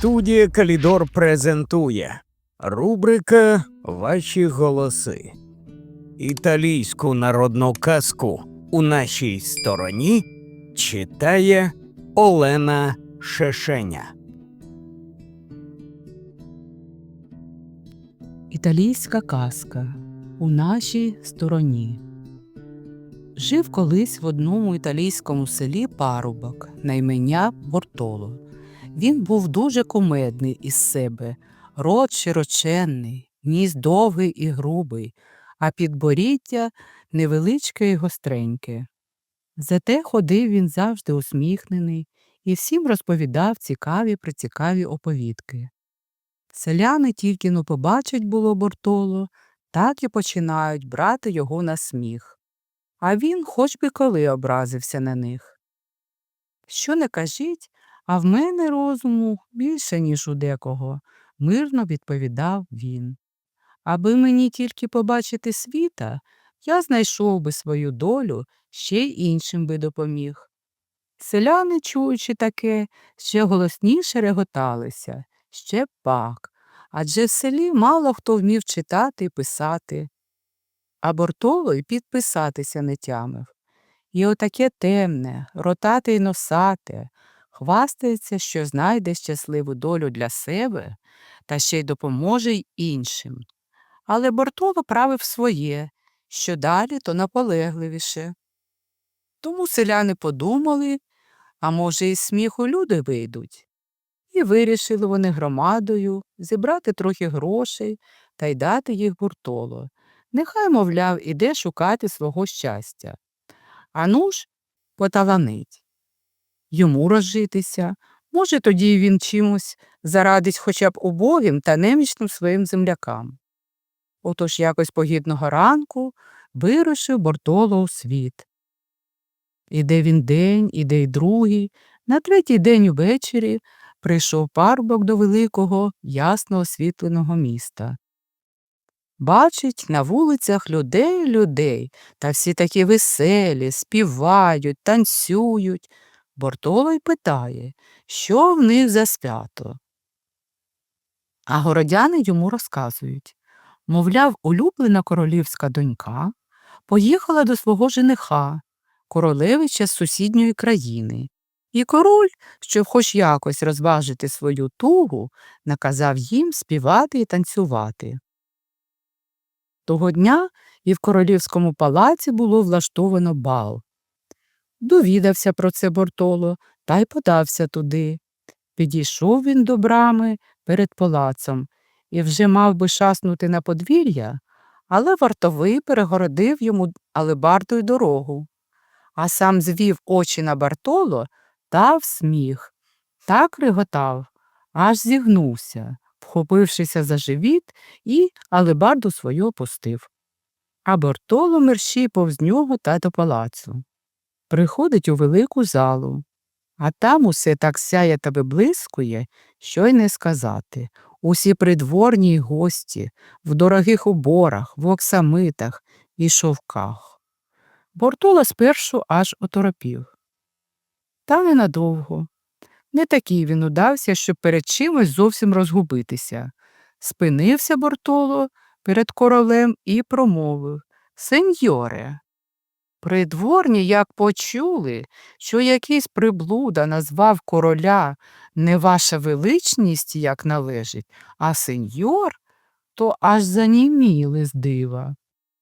Студія Калідор презентує рубрика Ваші голоси. Італійську народну казку у нашій стороні читає Олена Шешеня. Італійська казка у нашій стороні. Жив колись в одному італійському селі парубок на ім'я Бортоло. Він був дуже кумедний із себе, рот широченний, ніс довгий і грубий, а підборіддя невеличке і гостреньке. Зате ходив він завжди усміхнений і всім розповідав цікаві прицікаві оповідки. Селяни тільки но побачать було Бортоло, так і починають брати його на сміх. А він хоч би коли образився на них. Що не кажіть, а в мене розуму більше, ніж у декого, мирно відповідав він. Аби мені тільки побачити світа, я знайшов би свою долю, ще й іншим би допоміг. Селяни, чуючи таке, ще голосніше реготалися, ще пак, адже в селі мало хто вмів читати і писати. А Бортоло й підписатися не тямив. І отаке темне, ротате й носате, хвастається, що знайде щасливу долю для себе та ще й допоможе й іншим. Але Бортоло правив своє, що далі, то наполегливіше. Тому селяни подумали, а може, із сміху люди вийдуть. І вирішили вони громадою зібрати трохи грошей та й дати їх Бортоло. Нехай, мовляв, іде шукати свого щастя. Ану ж поталанить. Йому розжитися, може, тоді він чимось зарадить хоча б убогим та немічним своїм землякам. Отож якось погідного ранку вирушив Бортоло у світ. Іде він день, іде й другий, на третій день увечері прийшов парубок до великого, ясно освітленого міста. Бачить на вулицях людей людей, та всі такі веселі, співають, танцюють. Бортоло й питає, що в них за свято. А городяни йому розказують мовляв, улюблена королівська донька поїхала до свого жениха, королевича з сусідньої країни. І король, щоб хоч якось розважити свою тугу, наказав їм співати і танцювати. Того дня і в королівському палаці було влаштовано бал. Довідався про це Бортоло та й подався туди. Підійшов він до брами перед палацом і вже мав би шаснути на подвір'я, але вартовий перегородив йому алебардою дорогу, а сам звів очі на Бартоло та в сміх. Так реготав, аж зігнувся, вхопившися за живіт і алебарду свою опустив. А Бартоло мерщій повз нього та до палацу. Приходить у велику залу, а там усе так сяє та виблискує, що й не сказати. Усі придворні й гості, в дорогих уборах, в оксамитах і шовках. Бортола спершу аж оторопів. Та ненадовго. Не такий він удався, щоб перед чимось зовсім розгубитися. Спинився Бортоло перед королем і промовив Сеньоре. Придворні, як почули, що якийсь приблуда назвав короля не ваша величність, як належить, а сеньор, то аж заніміли з дива.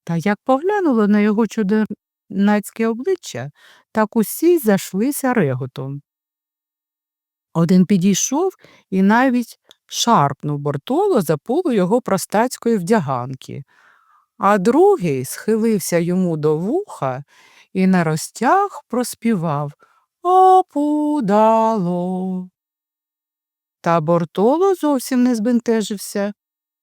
Та як поглянуло на його чудернацьке обличчя, так усі зайшлися реготом. Один підійшов і навіть шарпнув Бортоло за полу його простацької вдяганки, а другий схилився йому до вуха і на розтяг проспівав Опудало. Та Бортоло зовсім не збентежився.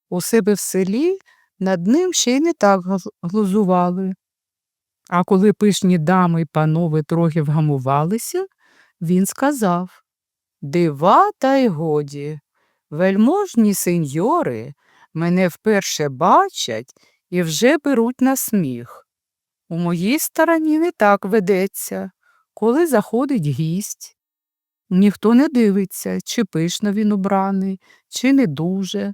У себе в селі над ним ще й не так глузували. А коли пишні дами й панове трохи вгамувалися, він сказав Дива та й годі. Вельможні сеньори мене вперше бачать і вже беруть на сміх. У моїй стороні не так ведеться, коли заходить гість. Ніхто не дивиться, чи пишно він убраний, чи не дуже,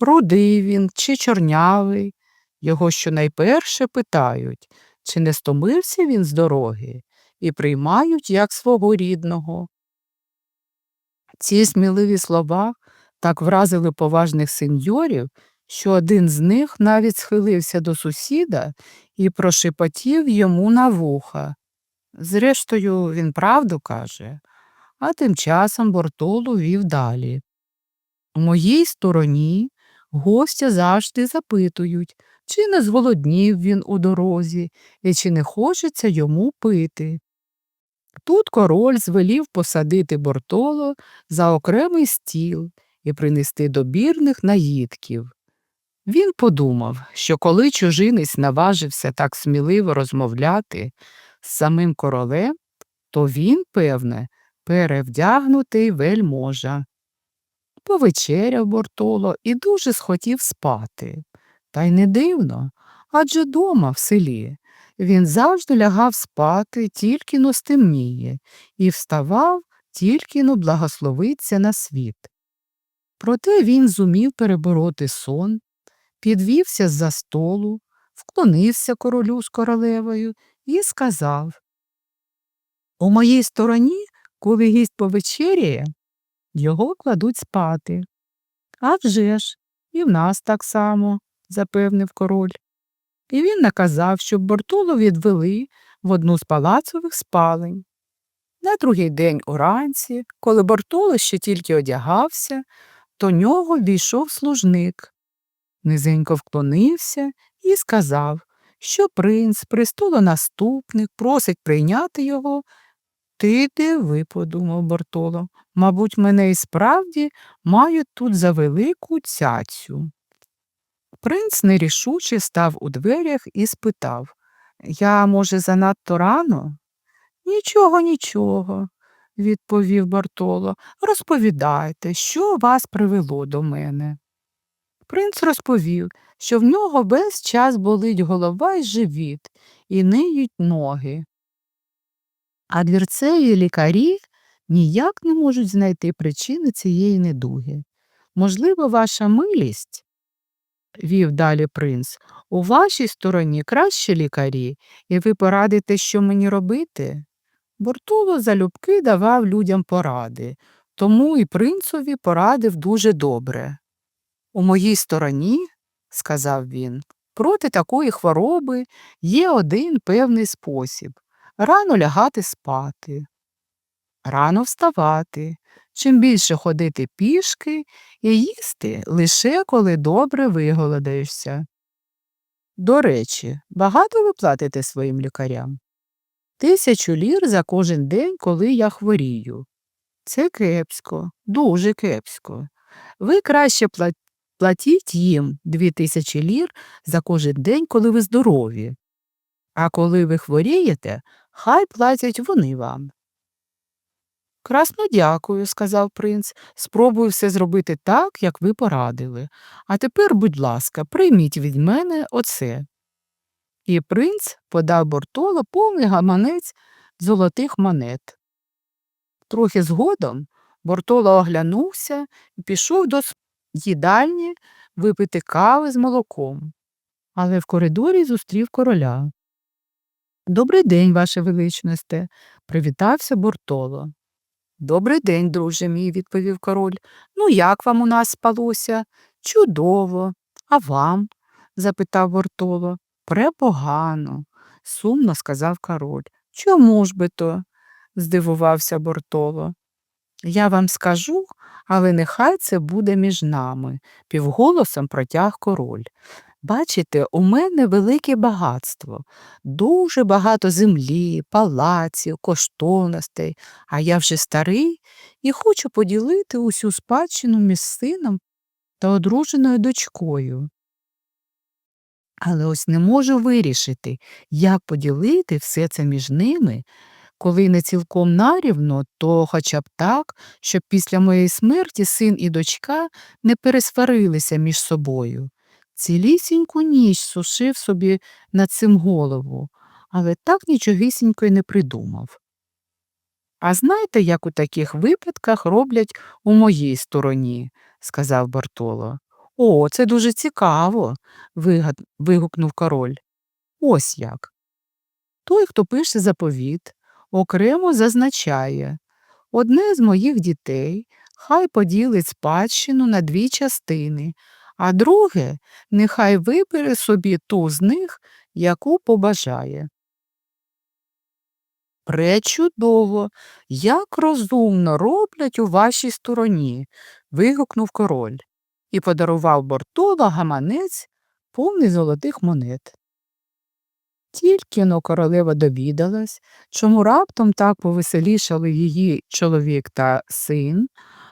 рудий він, чи чорнявий. Його щонайперше питають, чи не стомився він з дороги, і приймають як свого рідного. Ці сміливі слова так вразили поважних сеньорів, що один з них навіть схилився до сусіда і прошепотів йому на вуха. Зрештою, він правду каже, а тим часом Бортолу вів далі. У моїй стороні гостя завжди запитують, чи не зголоднів він у дорозі і чи не хочеться йому пити. Тут король звелів посадити Бортоло за окремий стіл і принести добірних наїдків. Він подумав, що коли чужинець наважився так сміливо розмовляти з самим королем, то він, певне, перевдягнутий вельможа. Повечеряв Бортоло і дуже схотів спати. Та й не дивно, адже дома в селі. Він завжди лягав спати, тільки но стемніє, і вставав, тільки но благословиться на світ. Проте він зумів перебороти сон, підвівся з-за столу, вклонився королю з королевою і сказав У моїй стороні, коли гість повечеряє, його кладуть спати. «А вже ж, і в нас так само, запевнив король. І він наказав, щоб Бортулу відвели в одну з палацових спалень. На другий день уранці, коли Бортуло ще тільки одягався, до нього війшов служник. Низенько вклонився і сказав, що принц, престолонаступник, просить прийняти його. Ти диви, подумав Бортоло, мабуть, мене і справді мають тут за велику цяцю. Принц нерішуче став у дверях і спитав Я, може, занадто рано? Нічого, нічого, відповів Бартоло. Розповідайте, що вас привело до мене. Принц розповів, що в нього весь час болить голова й живіт, і ниють ноги. А двірцеві лікарі ніяк не можуть знайти причини цієї недуги. Можливо, ваша милість, вів далі принц, у вашій стороні кращі лікарі, і ви порадите, що мені робити? Бортуло залюбки давав людям поради, тому і принцові порадив дуже добре. У моїй стороні, сказав він, проти такої хвороби є один певний спосіб рано лягати спати, рано вставати, чим більше ходити пішки і їсти лише коли добре виголодаєшся. До речі, багато ви платите своїм лікарям? Тисячу лір за кожен день, коли я хворію. Це кепсько, дуже кепсько. Ви краще пла- платіть їм дві тисячі лір за кожен день, коли ви здорові. А коли ви хворієте, хай платять вони вам. Красно дякую, сказав принц. Спробую все зробити так, як ви порадили. А тепер, будь ласка, прийміть від мене оце. І принц подав Бортоло повний гаманець золотих монет. Трохи згодом Бортоло оглянувся і пішов до їдальні випити кави з молоком. Але в коридорі зустрів короля. Добрий день, ваше величносте, привітався Бортоло. Добрий день, друже мій, відповів король. Ну, як вам у нас спалося? Чудово. А вам? запитав Бортоло. Препогано, сумно сказав король. Чому ж би то? здивувався Бортоло. Я вам скажу, але нехай це буде між нами, півголосом протяг король. Бачите, у мене велике багатство, дуже багато землі, палаців, коштовностей, а я вже старий і хочу поділити усю спадщину між сином та одруженою дочкою. Але ось не можу вирішити, як поділити все це між ними, коли не цілком нарівно, то хоча б так, щоб після моєї смерті син і дочка не пересварилися між собою. Цілісіньку ніч сушив собі над цим голову, але так нічогісінько й не придумав. А знаєте, як у таких випадках роблять у моїй стороні? сказав Бартоло. О, це дуже цікаво. вигукнув король. Ось як. Той, хто пише заповіт, окремо зазначає одне з моїх дітей хай поділить спадщину на дві частини, а друге нехай вибере собі ту з них, яку побажає. Пречудово, як розумно роблять у вашій стороні. вигукнув король і подарував Бортоло гаманець повний золотих монет. Тільки но королева довідалась, чому раптом так повеселішали її чоловік та син,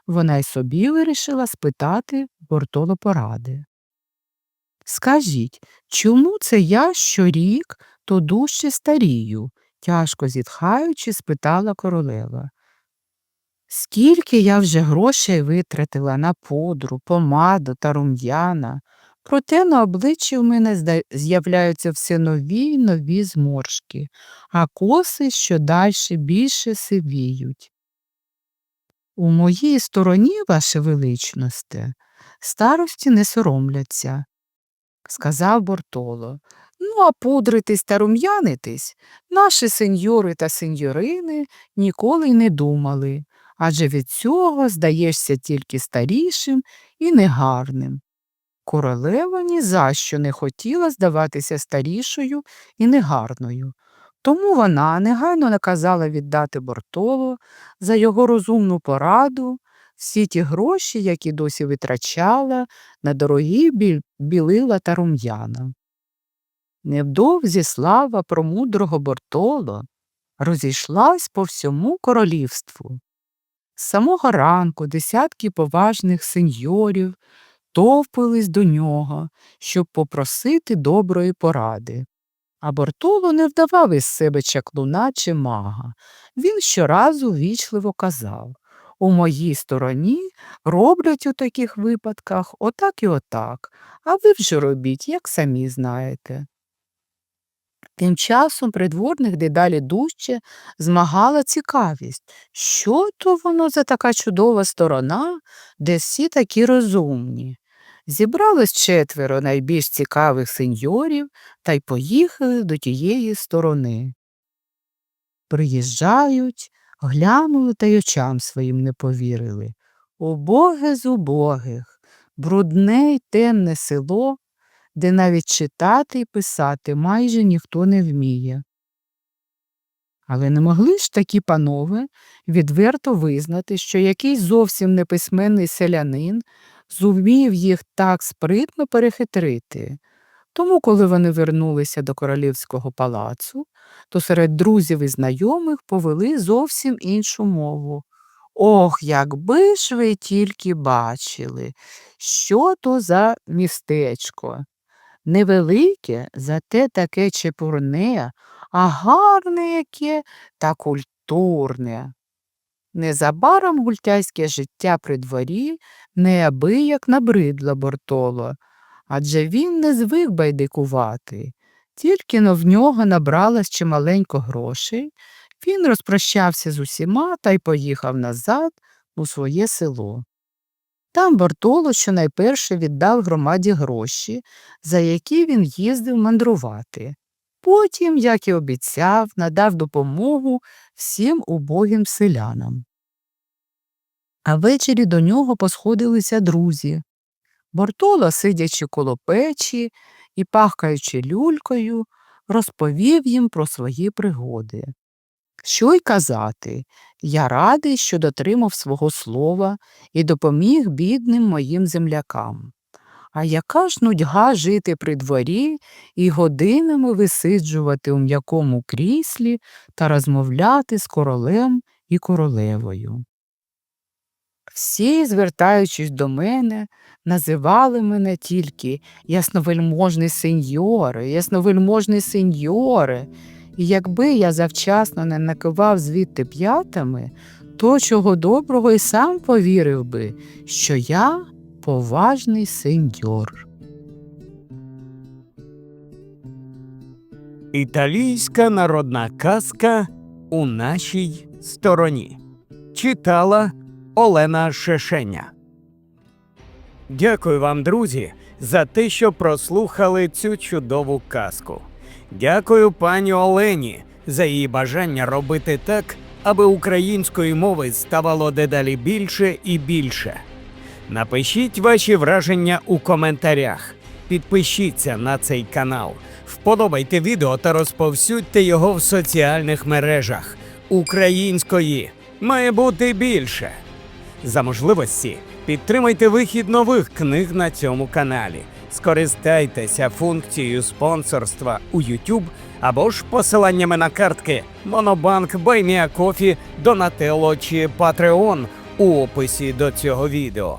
вона й собі вирішила спитати Бортоло поради. Скажіть, чому це я щорік то дужче старію? тяжко зітхаючи, спитала королева. Скільки я вже грошей витратила на пудру, помаду та рум'яна, проте на обличчі в мене з'являються все нові й нові зморшки, а коси щодальше більше сивіють. У моїй стороні, ваше величносте, старості не соромляться, сказав Бортоло. Ну, а пудритись та рум'янитись наші сеньори та сеньорини ніколи й не думали, адже від цього здаєшся тільки старішим і негарним. Королева ні за що не хотіла здаватися старішою і негарною, тому вона негайно наказала віддати Бортоло за його розумну пораду всі ті гроші, які досі витрачала на дорогі біль- білила та рум'яна. Невдовзі слава про мудрого Бортоло розійшлась по всьому королівству. З самого ранку десятки поважних сеньорів товпились до нього, щоб попросити доброї поради. А Бортоло не вдавав із себе чаклуна чи мага. Він щоразу вічливо казав У моїй стороні роблять у таких випадках отак і отак, а ви вже робіть, як самі знаєте. Тим часом придворних дедалі дужче змагала цікавість, що то воно за така чудова сторона, де всі такі розумні. Зібралось четверо найбільш цікавих сеньорів та й поїхали до тієї сторони. Приїжджають, глянули та й очам своїм не повірили. Убоге з убогих, брудне й темне село, де навіть читати і писати майже ніхто не вміє. Але не могли ж такі панове відверто визнати, що якийсь зовсім неписьменний селянин зумів їх так спритно перехитрити. Тому, коли вони вернулися до королівського палацу, то серед друзів і знайомих повели зовсім іншу мову. Ох, якби ж ви тільки бачили, що то за містечко. Невелике, зате таке чепурне, а гарне яке та культурне. Незабаром гультяйське життя при дворі неабияк набридло Бортоло, адже він не звик байдикувати. Тільки но в нього набралось чималенько грошей, він розпрощався з усіма та й поїхав назад у своє село. Там Бортоло щонайперше віддав громаді гроші, за які він їздив мандрувати. Потім, як і обіцяв, надав допомогу всім убогим селянам. А ввечері до нього посходилися друзі. Бортоло, сидячи коло печі і пахкаючи люлькою, розповів їм про свої пригоди. Що й казати, я радий, що дотримав свого слова і допоміг бідним моїм землякам. А яка ж нудьга жити при дворі і годинами висиджувати у м'якому кріслі та розмовляти з королем і королевою. Всі, звертаючись до мене, називали мене тільки ясновельможний сеньоре, ясновельможний сеньоре, і якби я завчасно не накивав звідти п'ятами, то чого доброго й сам повірив би, що я поважний сеньор. Італійська народна казка у нашій стороні. Читала Олена Шешеня. Дякую вам, друзі, за те, що прослухали цю чудову казку. Дякую пані Олені за її бажання робити так, аби української мови ставало дедалі більше і більше. Напишіть ваші враження у коментарях. Підпишіться на цей канал, вподобайте відео та розповсюдьте його в соціальних мережах. Української має бути більше. За можливості підтримайте вихід нових книг на цьому каналі. Скористайтеся функцією спонсорства у YouTube або ж посиланнями на картки Монобанк, Байміакофі, Донателло чи Patreon у описі до цього відео.